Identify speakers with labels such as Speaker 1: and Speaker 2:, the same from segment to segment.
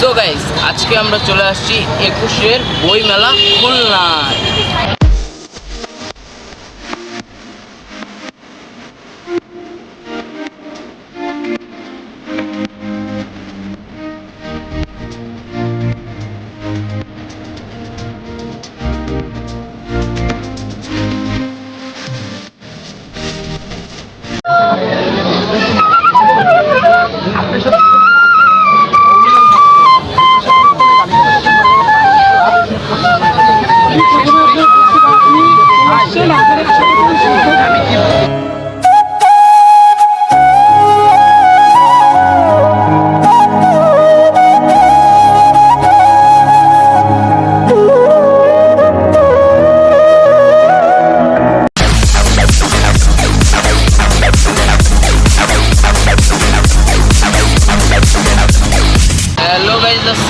Speaker 1: So guys আজকে আমরা চলে আসছি একুশের বইমেলা খুলনায়।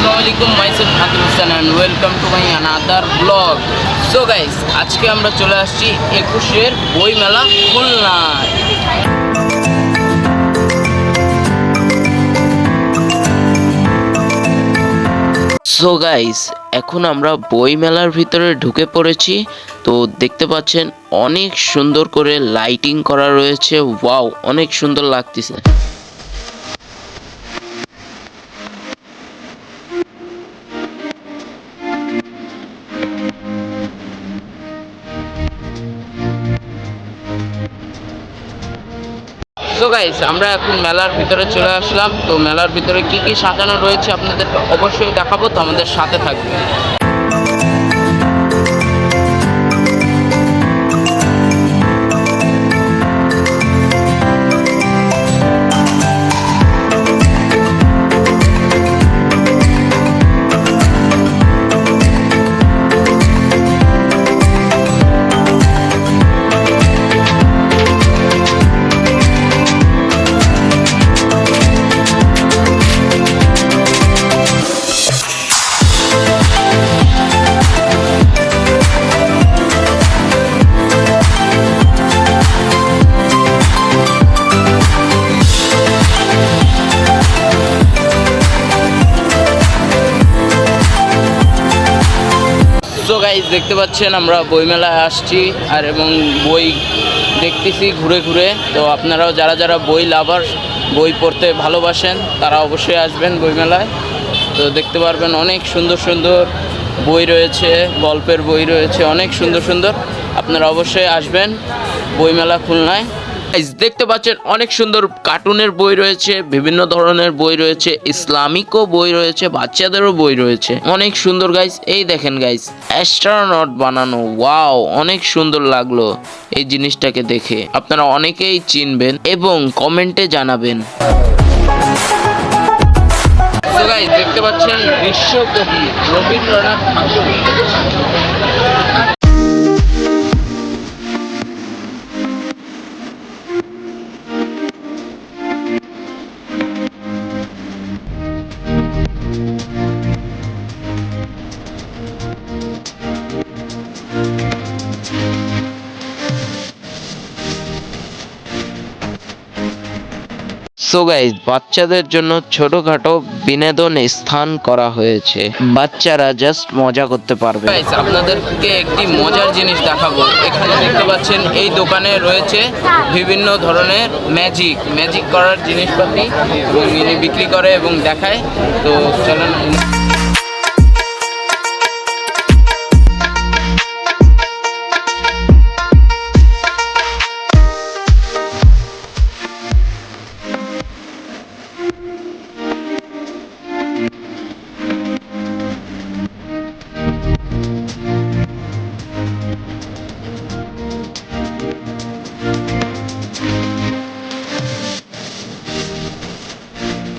Speaker 1: আসসালামু আলাইকুম Hossain and welcome to my another blog so guys আজকে আমরা চলে আসছি একুশের বই মেলা খুলনায়। সো গাইস এখন আমরা বই মেলার ভিতরে ঢুকে পড়েছি। তো দেখতে পাচ্ছেন, অনেক সুন্দর করে লাইটিং করা রয়েছে। ওয়াও অনেক সুন্দর লাগতেছে। গাইস আমরা এখন মেলার ভিতরে চলে আসলাম। তো মেলার ভিতরে কি কি সাজানো রয়েছে আপনাদের অবশ্যই দেখাবো, তো আমাদের সাথে থাকবে দেখতে পাচ্ছেন, আমরা বইমেলায় আসছি আর এবং বই দেখতেছি ঘুরে ঘুরে। তো আপনারাও যারা যারা বই লাভার, বই পড়তে ভালোবাসেন, তারা অবশ্যই আসবেন বইমেলায়। তো দেখতে পারবেন অনেক সুন্দর সুন্দর বই রয়েছে, গল্পের বই রয়েছে, অনেক সুন্দর সুন্দর। আপনারা অবশ্যই আসবেন বইমেলা খুলনায়। Guys, দেখতে পাচ্ছেন অনেক সুন্দর কার্টুনের বই রয়েছে বিভিন্ন ধরনের বই রয়েছে ইসলামিকও বই রয়েছে বাচ্চাদেরও বই রয়েছে। অনেক সুন্দর গাইস এই দেখেন গাইস অ্যাস্ট্রোনট বানানো ওয়াও অনেক সুন্দর লাগল এই জিনিসটাকে দেখে। আপনারা অনেকেই চিনবেন এবং কমেন্টে জানাবেন। দেখতে পাচ্ছেন বিশ্বকবি রবীন্দ্রনাথ ঠাকুর। সো গাইজ বাচ্চাদের জন্য ছোটখাটো বিনোদন স্থান করা হয়েছে। বাচ্চারা জাস্ট মজা করতে পারবে। আপনাদেরকে একটি মজার জিনিস দেখাবো। এখানে দেখতে পাচ্ছেন, এই দোকানে রয়েছে বিভিন্ন ধরনের ম্যাজিক ম্যাজিক করার জিনিসপাতি বিক্রি করে এবং দেখায়। তো চলেন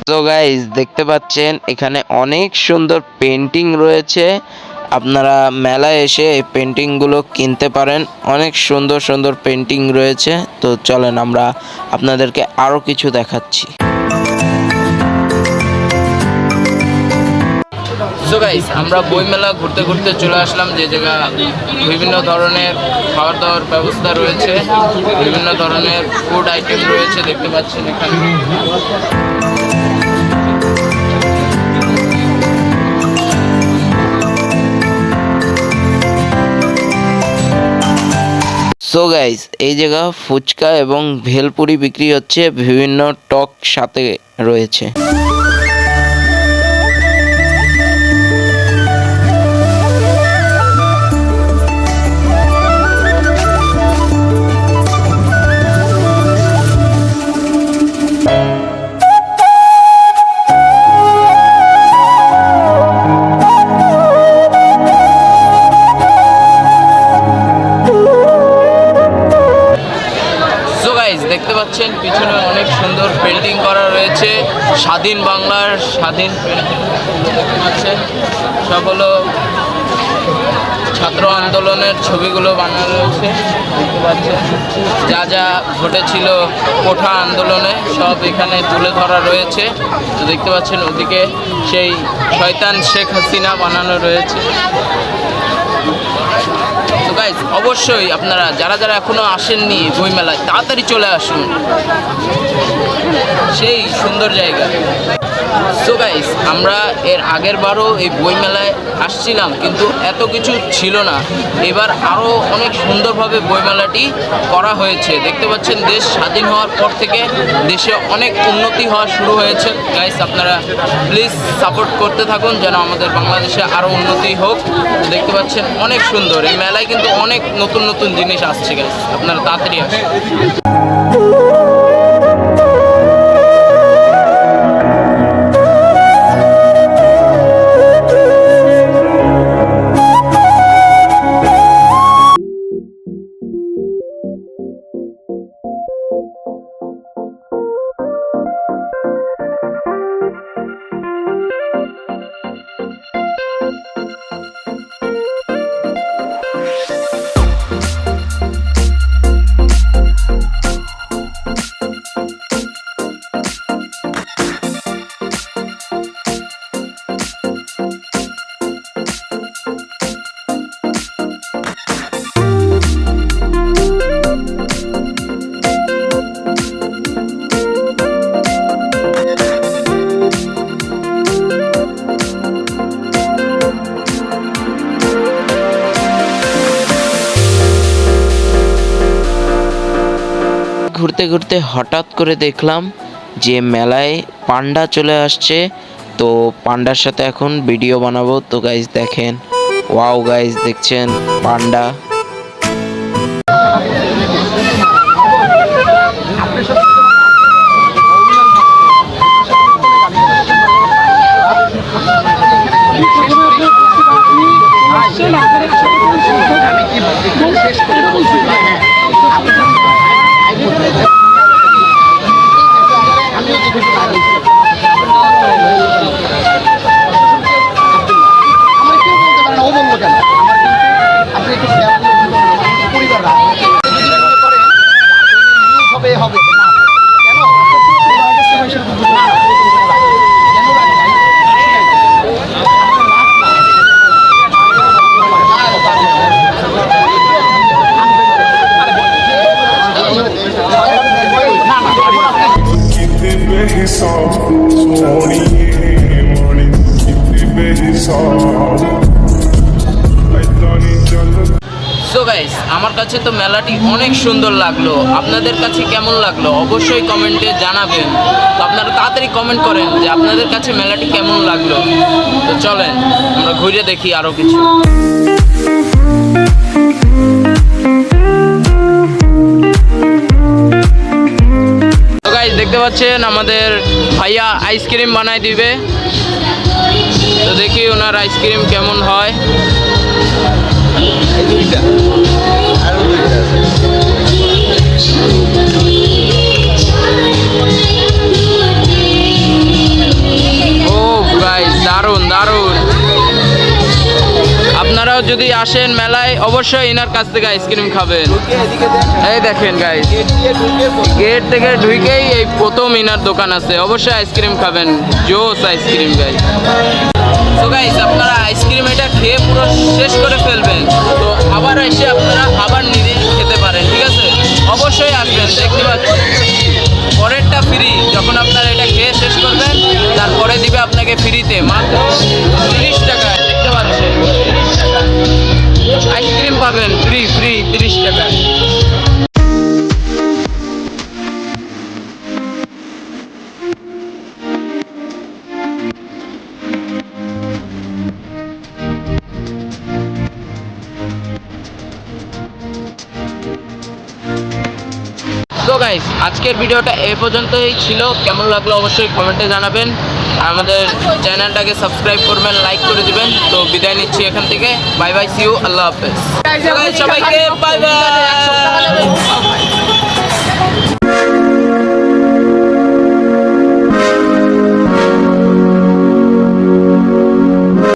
Speaker 1: তো গাইজ দেখতে পাচ্ছেন, এখানে অনেক সুন্দর পেন্টিং রয়েছে। আপনারা মেলায় এসে এই পেন্টিংগুলো কিনতে পারেন। অনেক সুন্দর সুন্দর পেন্টিং রয়েছে। তো চলেন আমরা আপনাদেরকে আরও কিছু দেখাচ্ছি। আমরা বইমেলা ঘুরতে ঘুরতে চলে আসলাম। যে জায়গা বিভিন্ন ধরনের খাওয়ার দাওয়ার ব্যবস্থা রয়েছে। বিভিন্ন ধরনের ফুড আইটেম রয়েছে, দেখতে পাচ্ছেন এখানে। সো গাইস এই জায়গা ফুচকা এবং ভেলপুরি বিক্রি হচ্ছে বিভিন্ন টক সাথে রয়েছে। বাংলার স্বাধীন পাচ্ছেন সব হলো ছাত্র আন্দোলনের ছবিগুলো বানানো রয়েছে যা যা ঘটেছিল কোঠা আন্দোলনে সব এখানে তুলে ধরা রয়েছে। তো দেখতে পাচ্ছেন, ওদিকে সেই শয়তান শেখ হাসিনা বানানো রয়েছে। অবশ্যই আপনারা, যারা যারা এখনও আসেননি বইমেলায়, তাড়াতাড়ি চলে আসুন। সেই সুন্দর জায়গা। সো গাইস আমরা এর আগের বারও এই বইমেলায় আসছিলাম, কিন্তু এত কিছু ছিল না। এবার আরও অনেক সুন্দরভাবে বইমেলাটি করা হয়েছে। দেখতে পাচ্ছেন, দেশ স্বাধীন হওয়ার পর থেকে দেশে অনেক উন্নতি হওয়া শুরু হয়েছে। গাইস আপনারা প্লিজ সাপোর্ট করতে থাকুন, যেন আমাদের বাংলাদেশে আরও উন্নতি হোক। দেখতে পাচ্ছেন, অনেক সুন্দর। এই মেলায় কিন্তু অনেক নতুন নতুন জিনিস আসছে গাইস আপনারা তাড়াতাড়ি আসুন। ঘুরতে ঘুরতে হঠাৎ করে দেখলাম যে মেলায় পান্ডা চলে আসছে। তো পান্ডার সাথে এখন ভিডিও বানাবো। তো গাইজ দেখেন। ওয়াও গাইজ দেখছেন পান্ডা। সো গাইস আমার কাছে তো মেলাটি অনেক সুন্দর লাগল। আপনাদের কাছে কেমন লাগল? অবশ্যই কমেন্টে জানাবেন। তো আপনারা তাড়াতাড়ি কমেন্ট করেন যে আপনাদের কাছে মেলাটি কেমন লাগল। তো চলেন, আমরা ঘুরে দেখি আরও কিছু। দেখতে পাচ্ছেন আমাদের ভাইয়া আইসক্রিম বানাই দিবে। তো দেখি ওনার আইসক্রিম কেমন হয়। গাইস দারুণ দারুণ আপনারাও যদি আসেন মেলায়, অবশ্যই এনার কাছ থেকে আইসক্রিম খাবেন। এই দেখেন গাইস গেট থেকে ঢুকেই এই প্রথম ইনার দোকান আছে। অবশ্যই আইসক্রিম খাবেন, জোস আইসক্রিম গাইস তো গাইস আপনারা আইসক্রিম এটা খেয়ে পুরো শেষ করে ফেলবেন। তো আবার এসে আপনারা আবার নিজে খেতে পারেন, ঠিক আছে? অবশ্যই আসবেন, দেখতে পাচ্ছেন। পরেরটা ফ্রি যখন আপনারা এটা খেয়ে শেষ করবেন, তারপরে দিবে আপনাকে ফ্রিতে মাত্র তিরিশ টাকায় দেখতে পাচ্ছেন? আইসক্রিম পাবেন ফ্রি ফ্রি তিরিশ টাকা। আজকের ভিডিওটা এ পর্যন্তই ছিল। কেমন লাগল অবশ্যই কমেন্টে জানাবেন। আমাদের চ্যানেলটাকে সাবস্ক্রাইব করবেন লাইক করে দিবেন। তো বিদায় নিচ্ছি এখান থেকে। বাই বাই সিউ আল্লাহ হাফেজ। সবাইকে বাই বাই